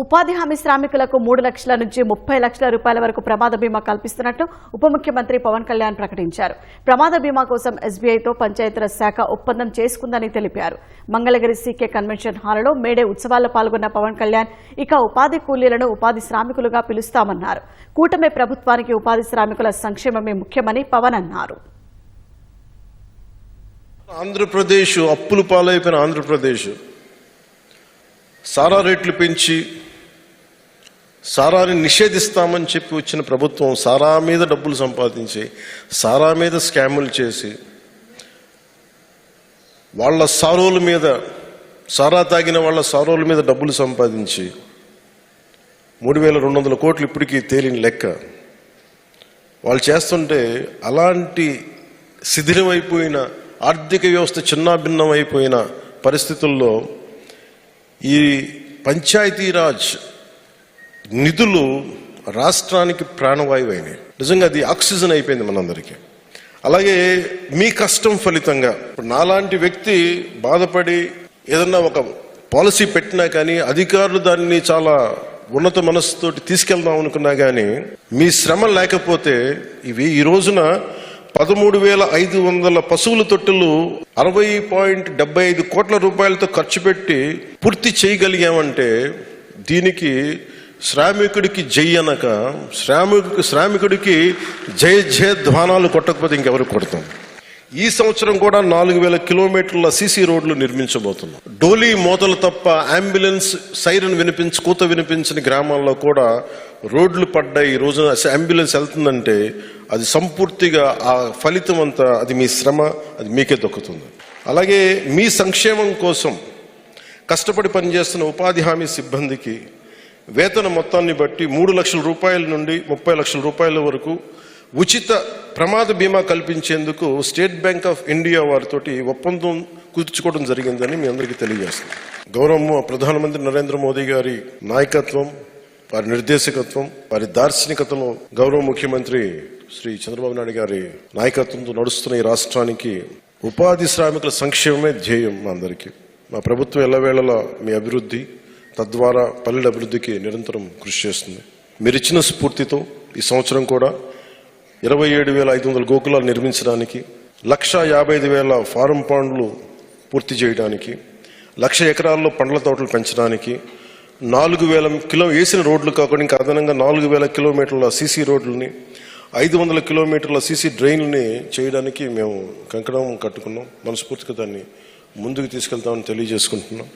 ఉపాధి హామీ శ్రామికులకు మూడు లక్షల నుంచి ముప్పై లక్షల రూపాయల వరకు ప్రమాద బీమా కల్పిస్తున్నట్టు ఉప ముఖ్యమంత్రి పవన్ కళ్యాణ్ ప్రకటించారు. ప్రమాద బీమా కోసం ఎస్బీఐతో పంచాయతీరాజ్ శాఖ ఒప్పందం చేసుకుందని తెలిపారు. మంగళగిరి సీకే కన్వెన్షన్ హాల్లో మేడే ఉత్సవాల్లో పాల్గొన్న పవన్ కళ్యాణ్ ఇక ఉపాధి కూలీలను ఉపాధి శ్రామికులుగా పిలుస్తామన్నారు. కూటమి ప్రభుత్వానికి ఉపాధి శ్రామికుల సంక్షేమమే ముఖ్యమని పవన్ అన్నారు. ఆంధ్రప్రదేశ్ అప్పులు పాలైపోయిన ఆంధ్రప్రదేశ్. సారా రేట్లు పెంచి సారాని నిషేధిస్తామని చెప్పి వచ్చిన ప్రభుత్వం సారా మీద డబ్బులు సంపాదించి సారా మీద స్కాములు చేసి వాళ్ళ సారోల మీద సారా తాగిన వాళ్ళ సారోల మీద డబ్బులు సంపాదించి మూడు వేల రెండు వందల కోట్లు ఇప్పటికీ తేలిన లెక్క. వాళ్ళు చేస్తుంటే అలాంటి శిథిలమైపోయిన ఆర్థిక వ్యవస్థ చిన్నాభిన్నం అయిపోయిన పరిస్థితుల్లో ఈ పంచాయతీరాజ్ నిధులు రాష్ట్రానికి ప్రాణవాయువు అయినాయి నిజంగా అది ఆక్సిజన్ అయిపోయింది మనందరికీ. అలాగే మీ కష్టం ఫలితంగా ఇప్పుడు నాలాంటి వ్యక్తి బాధపడి ఏదన్నా ఒక పాలసీ పెట్టినా కానీ అధికారులు దాన్ని చాలా ఉన్నత మనస్సుతోటి తీసుకెళ్దాం అనుకున్నా కానీ మీ శ్రమ లేకపోతే ఇవి ఈ రోజున పదమూడు వేల ఐదు వందల పశువుల తొట్టులు అరవై పాయింట్ డెబ్బై ఐదు కోట్ల రూపాయలతో ఖర్చు పెట్టి పూర్తి చేయగలిగామంటే దీనికి శ్రామికుడికి జై అనక శ్రామికు శ్రామికుడికి జయ జయ ధ్వానాలు కొట్టకపోతే ఇంకెవరు కొడతాం? ఈ సంవత్సరం కూడా నాలుగు వేల కిలోమీటర్ల సీసీ రోడ్లు నిర్మించబోతున్నాం. డోలీ మోతలు తప్ప అంబులెన్స్ సైరన్ వినిపించి కూత వినిపించిన గ్రామాల్లో కూడా రోడ్లు పడ్డాయి. ఈ రోజున అంబులెన్స్ వెళ్తుందంటే అది సంపూర్తిగా ఆ ఫలితం అంతా అది మీ శ్రమ అది మీకే దక్కుతుంది. అలాగే మీ సంక్షేమం కోసం కష్టపడి పనిచేస్తున్న ఉపాధి హామీ సిబ్బందికి వేతన మొత్తాన్ని బట్టి మూడు లక్షల రూపాయల నుండి ముప్పై లక్షల రూపాయల వరకు ఉచిత ప్రమాద బీమా కల్పించేందుకు స్టేట్ బ్యాంక్ ఆఫ్ ఇండియా వారితోటి ఒప్పందం కుదుర్చుకోవడం జరిగిందని మీ అందరికీ తెలియజేస్తుంది గౌరవ ప్రధానమంత్రి నరేంద్ర మోదీ గారి నాయకత్వం వారి నిర్దేశకత్వం వారి దార్శనికతలో గౌరవ ముఖ్యమంత్రి శ్రీ చంద్రబాబు నాయుడు గారి నాయకత్వంతో నడుస్తున్న ఈ రాష్ట్రానికి ఉపాధి శ్రామికుల సంక్షేమమే ధ్యేయం మా అందరికీ. మా ప్రభుత్వం ఎల్లవేళలా మీ అభివృద్ధి తద్వారా పల్లెల అభివృద్ధికి నిరంతరం కృషి చేస్తుంది. మీరు ఇచ్చిన స్ఫూర్తితో ఈ సంవత్సరం కూడా ఇరవై ఏడు వేల ఐదు వందల గోకులాలు నిర్మించడానికి లక్ష యాభై ఐదు వేల ఫారం పాండ్లు పూర్తి చేయడానికి లక్ష ఎకరాల్లో పండ్ల తోటలు పెంచడానికి నాలుగు వేల కిలో వేసిన రోడ్లు కాకుండా ఇంకా అదనంగా నాలుగు వేల కిలోమీటర్ల సీసీ రోడ్లని ఐదు వందల కిలోమీటర్ల సీసీ డ్రైన్లని చేయడానికి మేము కంకణం కట్టుకున్నాం. మనస్ఫూర్తిగా దాన్ని ముందుకు తీసుకెళ్తామని తెలియజేసుకుంటున్నాం.